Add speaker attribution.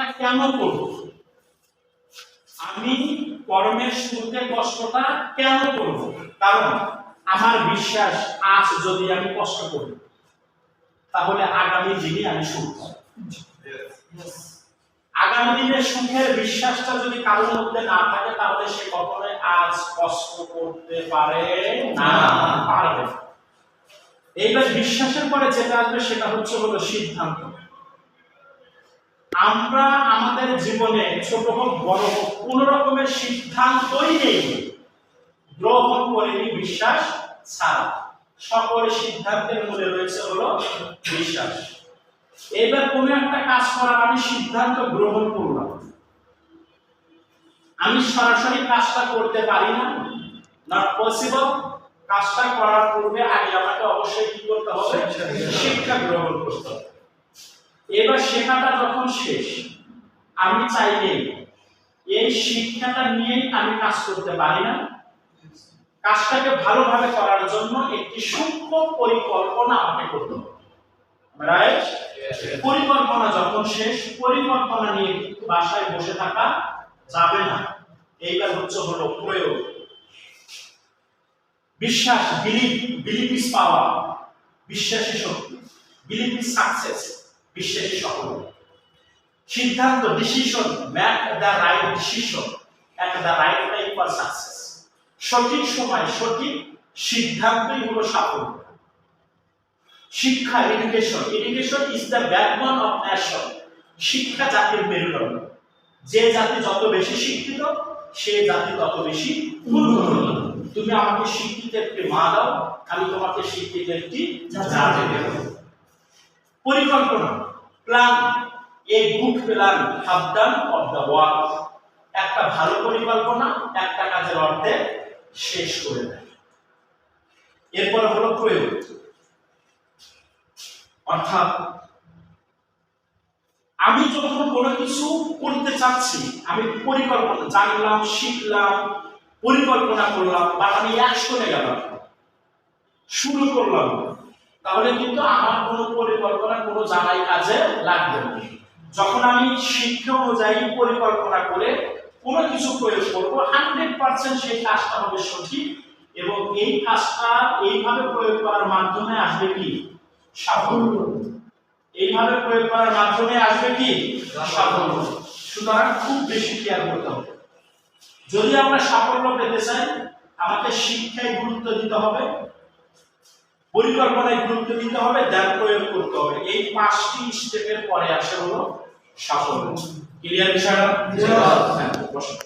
Speaker 1: কষ্টটা কেন করব? আমি শুরুতে কষ্টটা কেন করব? কারণ আমার বিশ্বাস আজ যদি আমি কষ্ট করি, তাহলে আগামী দিনে আমি সুখ। আগামী দিনের সুখের বিশ্বাসটা যদি কারোর মধ্যে না থাকে, তাহলে সে কখনোই আজ কষ্ট করতে পারে না, পারবে এইবার বিশ্বাসের পরে যেটা আসবে, সেটা হচ্ছে হলো সিদ্ধান্ত। আমরা আমাদের জীবনে ছোট হোক বড় হোক কোন রকমের সিদ্ধান্তই নেই গ্রহণ করিনি বিশ্বাস ছাড়া। সকল সিদ্ধান্তের মূলে রয়েছে হলো বিশ্বাস। এবার কোন একটা কাজ করার আমি সিদ্ধান্ত গ্রহণ করলাম। আমি সরাসরি কাজটা করতে পারি না। নট পসিবল কাজটা করার পূর্বে আগে আমাকে অবশ্যই কি করতে হবে। শিক্ষা গ্রহণ করতে হবে। এবার শেখাটা যখন শেষ, আমি চাইলে এই শিক্ষাটা নিয়েই আমি কাজ করতে পারি না। কাজটাকে ভালোভাবে করার জন্য একটি সূক্ষ্ম পরিকল্পনা আমাকে করতে পরিকল্পনা যখন শেষ, পরিকল্পনা নিয়ে কিন্তু বাসায় বসে থাকা যাবে না। এইবার হচ্ছে হলো প্রয়োগ। বিশ্বাস বিলিভ বিলিভ ইজ পাওয়ার বিশ্বাসী শক্তি বিলিভ ইজ সাকসেস বিশ্বাসী সফলতা সিদ্ধান্ত decision make the right decision at the right time for success সঠিক সময়, সঠিক সিদ্ধান্তই হলো সাফল্য। শিক্ষা education education is the backbone of nation শিক্ষা জাতির মেরুদণ্ড। যে জাতি যত বেশি শিক্ষিত, সে জাতি তত বেশি উন্নত। তুমি আমাকে শিক্ষিত একটি মা দাও, আমি তোমাকে শিক্ষিত একটি জাতি দেব। পরিকল্পনা plan a good plan have done of the work একটা ভালো পরিকল্পনা, একটা কাজের অর্ধে শেষ করে দেয়। এরপর হলো প্রয়োগ। অর্থাৎ, আমি যখন কোনো কিছু করতে চাচ্ছি, আমি পরিকল্পনা জানলাম, শিখলাম, পরিকল্পনা করলাম বা আমি অ্যাকশনে গেলাম। শুরু করলাম। তাহলে কিন্তু আমার কোনো পরিকল্পনা কোনো জানাই কাজে লাগবে না। যখন আমি শিক্ষা অনুযায়ী পরিকল্পনা করে কোনো কিছু প্রয়োগ করব হান্ড্রেড পার্সেন্ট সেই কাজটা হবে সঠিক এবং এই কাজটা এইভাবে প্রয়োগ করার মাধ্যমে আসবে কি? সাফল্য। এইভাবে প্রয়োগ করার মাধ্যমে আসবে কি? সাফল্য। সুতরাং খুব বেশি খেয়াল করতে হবে। যদি আমরা সাফল্য পেতে চাই, আমাকে শিক্ষায় গুরুত্ব দিতে হবে পরিকল্পনায় গুরুত্ব দিতে হবে দেন প্রয়োগ করতে হবে। এই পাঁচটি স্টেপের পরে আসে হলো সাফল্য ক্লিয়ার বিষয়টা? হ্যাঁ।